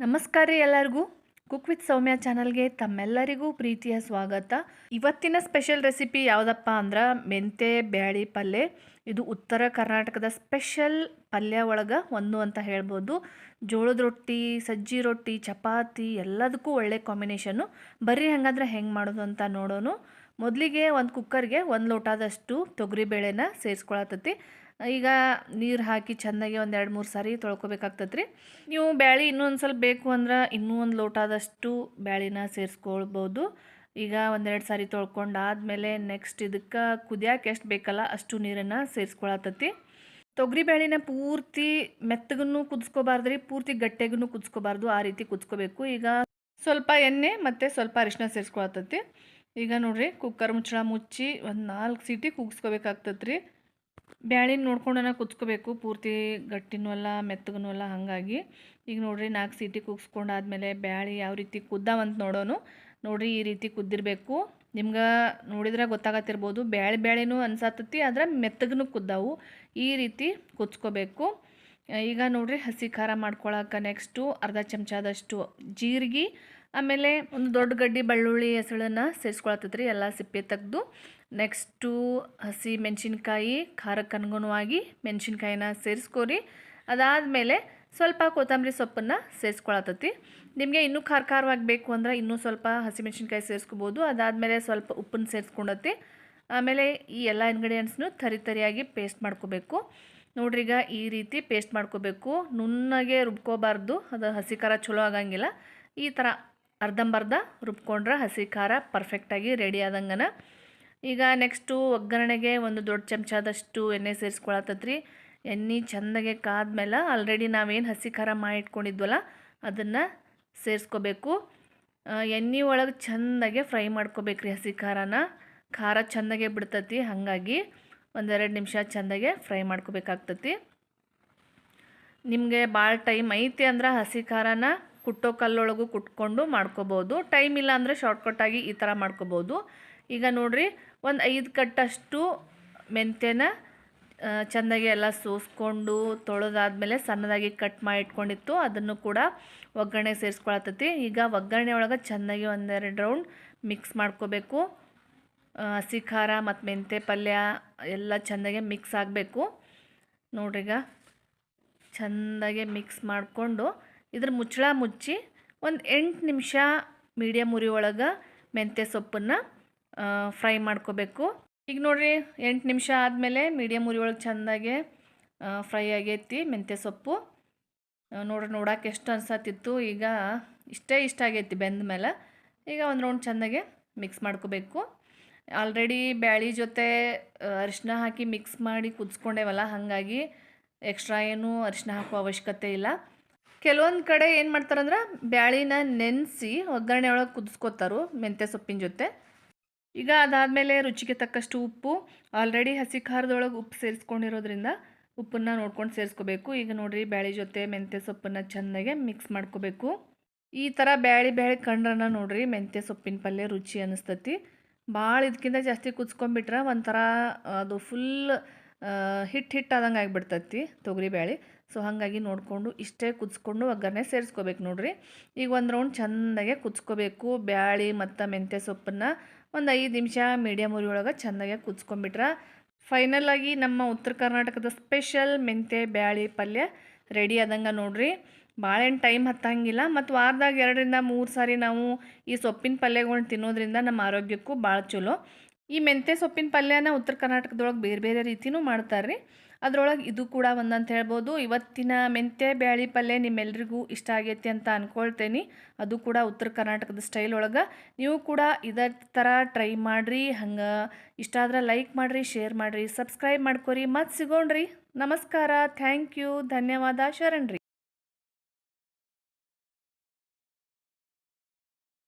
ನಮಸ್ಕಾರ ರೀ ಎಲ್ಲರಿಗೂ. ಕುಕ್ ವಿತ್ ಸೌಮ್ಯ ಚಾನಲ್ಗೆ ತಮ್ಮೆಲ್ಲರಿಗೂ ಪ್ರೀತಿಯ ಸ್ವಾಗತ. ಇವತ್ತಿನ ಸ್ಪೆಷಲ್ ರೆಸಿಪಿ ಯಾವುದಪ್ಪ ಅಂದ್ರೆ ಮೆಂತೆ ಬ್ಯಾಳಿ, ಪಲ್ಯ. ಇದು ಉತ್ತರ ಕರ್ನಾಟಕದ ಸ್ಪೆಷಲ್ ಪಲ್ಯ ಒಳಗೆ ಒಂದು ಅಂತ ಹೇಳ್ಬೋದು. ಜೋಳದ ರೊಟ್ಟಿ, ಸಜ್ಜಿ ರೊಟ್ಟಿ, ಚಪಾತಿ ಎಲ್ಲದಕ್ಕೂ ಒಳ್ಳೆ ಕಾಂಬಿನೇಷನು ಬರೀ ಹೆಂಗಾದ್ರೆ ಹೆಂಗೆ ಮಾಡೋದು ಅಂತ ನೋಡೋಣ ಮೊದಲಿಗೆ ಒಂದು ಕುಕ್ಕರ್ಗೆ ಒಂದು ಲೋಟದಷ್ಟು ತೊಗರಿಬೇಳೆನ ಸೇರಿಸ್ಕೊಳತತಿ ಈಗ ನೀರು ಹಾಕಿ ಚೆನ್ನಾಗಿ ಒಂದು ಎರಡು ಮೂರು ಸಾರಿ ತೊಳ್ಕೊಬೇಕಾಗ್ತದೆ ರೀ ನೀವು ಬ್ಯಾಳಿ ಇನ್ನೊಂದು ಸ್ವಲ್ಪ ಬೇಕು ಅಂದ್ರೆ ಇನ್ನೂ ಒಂದು ಲೋಟದಷ್ಟು ಬ್ಯಾಳಿನ ಸೇರಿಸ್ಕೊಳ್ಬೋದು. ಈಗ ಒಂದೆರಡು ಸಾರಿ ತೊಳ್ಕೊಂಡಾದ್ಮೇಲೆ ನೆಕ್ಸ್ಟ್ ಇದಕ್ಕೆ ಕುದಿಯೋಕೆ ಎಷ್ಟು ಬೇಕಲ್ಲ ಅಷ್ಟು ನೀರನ್ನು ಸೇರಿಸ್ಕೊಳತ್ತತಿ. ತೊಗರಿ ಬೇಳೆನ ಪೂರ್ತಿ ಮೆತ್ತಗೂ ಕುದಿಸ್ಕೋಬಾರ್ದು ರೀ ಪೂರ್ತಿ ಗಟ್ಟೆಗೂ ಕುದಿಸ್ಕೋಬಾರ್ದು, ಆ ರೀತಿ ಕುದಿಸ್ಕೋಬೇಕು. ಈಗ ಸ್ವಲ್ಪ ಎಣ್ಣೆ ಮತ್ತು ಸ್ವಲ್ಪ ಅರಿಶಿನ ಸೇರಿಸ್ಕೊಳತ್ತತಿ. ಈಗ ನೋಡಿರಿ ಕುಕ್ಕರ್ ಮುಚ್ಚಳ ಮುಚ್ಚಿ ಒಂದು ನಾಲ್ಕು ಸೀಟಿ ಕುಗ್ಸ್ಕೋಬೇಕಾಗ್ತದೆ ಬ್ಯಾಳಿನ ನೋಡ್ಕೊಂಡನ ಕುದಿಸ್ಕೋಬೇಕು ಪೂರ್ತಿ ಗಟ್ಟಿನೂ ಅಲ್ಲ ಮೆತ್ತಗೂ ಅಲ್ಲ, ಹಾಗಾಗಿ. ಈಗ ನೋಡಿರಿ ನಾಲ್ಕು ಸೀಟಿ ಕುಗ್ಸ್ಕೊಂಡಾದ್ಮೇಲೆ ಬ್ಯಾಳಿ ಯಾವ ರೀತಿ ಕುದ್ದಾವಂತ ನೋಡೋನು. ನೋಡಿರಿ ಈ ರೀತಿ ಕುದ್ದಿರಬೇಕು. ನಿಮ್ಗೆ ನೋಡಿದ್ರೆ ಗೊತ್ತಾಗತ್ತಿರ್ಬೋದು. ಬ್ಯಾಳಿ ಬ್ಯಾಳಿನೂ ಅನ್ಸತ್ತತಿ ಆದ್ರೆ ಮೆತ್ತಗೂ ಕುದ್ದಾವು. ಈ ರೀತಿ ಕುದ್ಸ್ಕೋಬೇಕು ಈಗ ನೋಡಿರಿ ಹಸಿ ಖಾರ ಮಾಡ್ಕೊಳಕ್ಕೆ ನೆಕ್ಸ್ಟು ಅರ್ಧ ಚಮಚದಷ್ಟು ಜೀರಿಗೆ, ಆಮೇಲೆ ಒಂದು ದೊಡ್ಡ ಗಡ್ಡಿ, ಬೆಳ್ಳುಳ್ಳಿ, ಹೆಸಳನ್ನು ಸೇರಿಸ್ಕೊಳತ್ತೈತ್ರಿ ಎಲ್ಲ ಸಿಪ್ಪೆ ತೆಗೆದು ನೆಕ್ಸ್ಟು ಹಸಿ ಮೆಣಸಿನ್ಕಾಯಿ ಖಾರಕ್ಕೆ ಅನುಗುಣವಾಗಿ ಮೆಣಸಿನ್ಕಾಯಿನ ಸೇರಿಸ್ಕೊರಿ. ಅದಾದಮೇಲೆ ಸ್ವಲ್ಪ ಕೊತ್ತಂಬರಿ ಸೊಪ್ಪನ್ನು ಸೇರಿಸ್ಕೊಳತತಿ. ನಿಮಗೆ ಇನ್ನೂ ಖಾರ ಖಾರವಾಗಿ ಬೇಕು ಅಂದ್ರೆ ಇನ್ನೂ ಸ್ವಲ್ಪ ಹಸಿಮೆಣ್ಸಿನ್ಕಾಯಿ ಸೇರಿಸ್ಕೋಬೋದು. ಅದಾದಮೇಲೆ ಸ್ವಲ್ಪ ಉಪ್ಪನ್ನು ಸೇರಿಸ್ಕೊಂಡತಿ. ಆಮೇಲೆ ಈ ಎಲ್ಲ ಇಂಗ್ರೀಡಿಯೆಂಟ್ಸ್ನು ತರಿ ತರಿಯಾಗಿ ಪೇಸ್ಟ್ ಮಾಡ್ಕೋಬೇಕು. ಈಗ ಈ ರೀತಿ ಪೇಸ್ಟ್ ಮಾಡ್ಕೋಬೇಕು. ನುಣ್ಣಗೆ ರುಬ್ಕೋಬಾರ್ದು. ಅದು ಹಸಿ ಖಾರ ಚಲೋ ಆಗಂಗಿಲ್ಲ. ಈ ಥರ ಅರ್ಧಂಬರ್ಧ ರುಬ್ಕೊಂಡ್ರೆ ಹಸಿ ಖಾರ ಪರ್ಫೆಕ್ಟಾಗಿ ರೆಡಿ ಆದಂಗನ. ಈಗ ನೆಕ್ಸ್ಟು ಒಗ್ಗರಣೆಗೆ ಒಂದು ದೊಡ್ಡ ಚಮಚದಷ್ಟು ಎಣ್ಣೆ ಸೇರಿಸ್ಕೊಳತ್ತದ್ರಿ ಎಣ್ಣೆ ಚೆಂದಾಗೆ ಕಾದ್ಮೇಲೆ ಆಲ್ರೆಡಿ ನಾವೇನು ಹಸಿ ಖಾರ ಮಾಡಿಟ್ಕೊಂಡಿದ್ವಲ್ಲ, ಅದನ್ನು ಸೇರಿಸ್ಕೋಬೇಕು. ಎಣ್ಣೆ ಒಳಗೆ ಚೆಂದಾಗೆ ಫ್ರೈ ಮಾಡ್ಕೋಬೇಕ್ರಿ ಹಸಿ ಖಾರನ. ಖಾರ ಚೆಂದಾಗೆ ಬಿಡ್ತತಿ, ಹಾಗಾಗಿ ಒಂದೆರಡು ನಿಮಿಷ ಚೆಂದಾಗೆ ಫ್ರೈ ಮಾಡ್ಕೋಬೇಕಾಗ್ತತಿ. ನಿಮಗೆ ಭಾಳ ಟೈಮ್ ಐತಿ ಅಂದ್ರೆ ಹಸಿ ಖಾರನ ಕುಟ್ಟೋ ಕಲ್ಲೊಳಗೂ ಕುಟ್ಕೊಂಡು ಮಾಡ್ಕೋಬೋದು. ಟೈಮ್ ಇಲ್ಲ ಅಂದರೆ ಶಾರ್ಟ್ಕಟ್ಟಾಗಿ ಈ ಥರ ಮಾಡ್ಕೋಬೋದು. ಈಗ ನೋಡಿರಿ, ಒಂದು ಐದು ಕಟ್ಟಷ್ಟು ಮೆಂತ್ಯನ ಚೆಂದಾಗಿ ಎಲ್ಲ ಸೋಸ್ಕೊಂಡು ತೊಳೆದಾದ್ಮೇಲೆ ಸಣ್ಣದಾಗಿ ಕಟ್ ಮಾಡಿ ಇಟ್ಕೊಂಡಿತ್ತು ಅದನ್ನು ಕೂಡ ಒಗ್ಗರಣೆ ಸೇರಿಸ್ಕೊಳತ್ತೈತಿ. ಈಗ ಒಗ್ಗರಣೆ ಒಳಗೆ ಚೆನ್ನಾಗಿ ಒಂದೆರಡು ರೌಂಡ್ ಮಿಕ್ಸ್ ಮಾಡ್ಕೋಬೇಕು. ಹಸಿ ಖಾರ ಮತ್ತು ಮೆಂತ್ಯ ಪಲ್ಯ ಎಲ್ಲ ಚೆಂದಾಗೆ ಮಿಕ್ಸ್ ಆಗಬೇಕು. ನೋಡ್ರಿಗ ಚೆಂದಾಗೆ ಮಿಕ್ಸ್ ಮಾಡಿಕೊಂಡು ಇದ್ರ ಮುಚ್ಚಳ ಮುಚ್ಚಿ ಒಂದು ಎಂಟು ನಿಮಿಷ ಮೀಡಿಯಮ್ ಉರಿ ಒಳಗೆ ಮೆಂತ್ಯ ಸೊಪ್ಪನ್ನು ಫ್ರೈ ಮಾಡ್ಕೋಬೇಕು. ಈಗ ನೋಡಿರಿ, ಎಂಟು ನಿಮಿಷ ಆದಮೇಲೆ ಮೀಡಿಯಮ್ ಉರಿ ಒಳಗೆ ಚೆಂದಾಗೆ ಫ್ರೈ ಆಗೈತಿ ಮೆಂತ್ಯ ಸೊಪ್ಪು. ನೋಡ್ರಿ, ನೋಡೋಕೆ ಎಷ್ಟು ಅನ್ಸತ್ತಿತ್ತು. ಈಗ ಇಷ್ಟೇ ಇಷ್ಟ ಆಗೈತಿ ಬೆಂದ ಮೇಲೆ ಈಗ ಒಂದು ರೌಂಡ್ ಚೆಂದಾಗೆ ಮಿಕ್ಸ್ ಮಾಡ್ಕೋಬೇಕು. ಆಲ್ರೆಡಿ ಬ್ಯಾಳಿ ಜೊತೆ ಅರಿಶಿನ ಹಾಕಿ ಮಿಕ್ಸ್ ಮಾಡಿ ಕುದಿಸ್ಕೊಂಡೇವಲ್ಲ, ಹಾಗಾಗಿ ಎಕ್ಸ್ಟ್ರಾ ಏನು ಅರಿಶಿನ ಹಾಕೋ ಅವಶ್ಯಕತೆ ಇಲ್ಲ. ಕೆಲವೊಂದು ಕಡೆ ಏನು ಮಾಡ್ತಾರಂದ್ರೆ, ಬ್ಯಾಳಿನ ನೆನೆಸಿ ಒಗ್ಗರಣೆ ಒಳಗೆ ಕುದಿಸ್ಕೋತಾರು ಮೆಂತ್ಯ ಸೊಪ್ಪಿನ ಜೊತೆ. ಈಗ ಅದಾದಮೇಲೆ ರುಚಿಗೆ ತಕ್ಕಷ್ಟು ಉಪ್ಪು ಆಲ್ರೆಡಿ ಹಸಿ ಖಾರದೊಳಗೆ ಉಪ್ಪು ಸೇರಿಸ್ಕೊಂಡಿರೋದ್ರಿಂದ ಉಪ್ಪನ್ನು ನೋಡ್ಕೊಂಡು ಸೇರಿಸ್ಕೋಬೇಕು. ಈಗ ನೋಡಿರಿ ಬ್ಯಾಳಿ ಜೊತೆ ಮೆಂತ್ಯ ಸೊಪ್ಪನ್ನು ಚೆನ್ನಾಗೆ ಮಿಕ್ಸ್ ಮಾಡ್ಕೋಬೇಕು. ಈ ಥರ ಬ್ಯಾಳಿ ಬ್ಯಾಳಿ ಕಂಡ್ರನ್ನ ನೋಡಿರಿ ಮೆಂತ್ಯ ಸೊಪ್ಪಿನ ಪಲ್ಯ ರುಚಿ ಅನ್ನಿಸ್ತತಿ ಭಾಳ ಇದಕ್ಕಿಂತ ಜಾಸ್ತಿ ಕುದ್ಸ್ಕೊಂಬಿಟ್ರೆ ಒಂಥರ ಅದು ಫುಲ್ ಹಿಟ್ಟು ಹಿಟ್ಟು ಆದಂಗೆ ಆಗಿಬಿಡ್ತೈತಿ ತೊಗರಿ ಬ್ಯಾಳಿ. ಸೊ ಹಾಗಾಗಿ ನೋಡಿಕೊಂಡು ಇಷ್ಟೇ ಕುದಿಸ್ಕೊಂಡು ಒಗ್ಗರಣೆ ಸೇರಿಸ್ಕೋಬೇಕು ನೋಡಿರಿ. ಈಗ ಒಂದು ರೌಂಡ್ ಚೆಂದಾಗೆ ಕುದಿಸ್ಕೋಬೇಕು. ಬ್ಯಾಳಿ ಮತ್ತು ಮೆಂತ್ಯ ಸೊಪ್ಪನ್ನು ಒಂದು ಐದು ನಿಮಿಷ ಮೀಡಿಯಮ್ ಉರಿ ಒಳಗೆ ಚೆಂದಾಗೆ ಫೈನಲ್ ಫೈನಲಾಗಿ ನಮ್ಮ ಉತ್ತರ ಕರ್ನಾಟಕದ ಸ್ಪೆಷಲ್ ಮೆಂತ್ಯ ಬ್ಯಾಳಿ ಪಲ್ಯ ರೆಡಿ ಆದಂಗೆ ನೋಡಿರಿ. ಭಾಳೇನು ಟೈಮ್ ಹತ್ತಂಗಿಲ್ಲ ಮತ್ತು ವಾರದಾಗ ಎರಡರಿಂದ ಮೂರು ಸಾರಿ ನಾವು ಈ ಸೊಪ್ಪಿನ ಪಲ್ಯಗಳನ್ನ ತಿನ್ನೋದ್ರಿಂದ ನಮ್ಮ ಆರೋಗ್ಯಕ್ಕೂ ಭಾಳ ಚಲೋ. ಈ ಮೆಂತ್ಯ ಸೊಪ್ಪಿನ ಪಲ್ಯನ ಉತ್ತರ ಕರ್ನಾಟಕದೊಳಗೆ ಬೇರೆ ಬೇರೆ ರೀತಿಯೂ ಮಾಡ್ತಾರೆ ರೀ ಅದರೊಳಗೆ ಇದು ಕೂಡ ಒಂದಂತ ಹೇಳ್ಬೋದು. ಇವತ್ತಿನ ಮೆಂತ್ಯ, ಬ್ಯಾಳಿ ಪಲ್ಯ ನಿಮ್ಮೆಲ್ರಿಗೂ ಇಷ್ಟ ಆಗೈತಿ ಅಂತ ಅಂದ್ಕೊಳ್ತೇನೆ ಅದು ಕೂಡ ಉತ್ತರ ಕರ್ನಾಟಕದ ಸ್ಟೈಲ್ ಒಳಗೆ. ನೀವು ಕೂಡ ಇದರ ಥರ ಟ್ರೈ ಮಾಡಿರಿ. ಹಂಗೆ ಇಷ್ಟ ಆದ್ರೆ ಲೈಕ್ ಮಾಡಿರಿ ಶೇರ್ ಮಾಡಿರಿ ಸಬ್ಸ್ಕ್ರೈಬ್ ಮಾಡ್ಕೊರಿ. ಮತ್ತು ಸಿಗೋಣ್ರಿ. ನಮಸ್ಕಾರ. ಥ್ಯಾಂಕ್ ಯು ಧನ್ಯವಾದ. ಶರಣ್ರಿ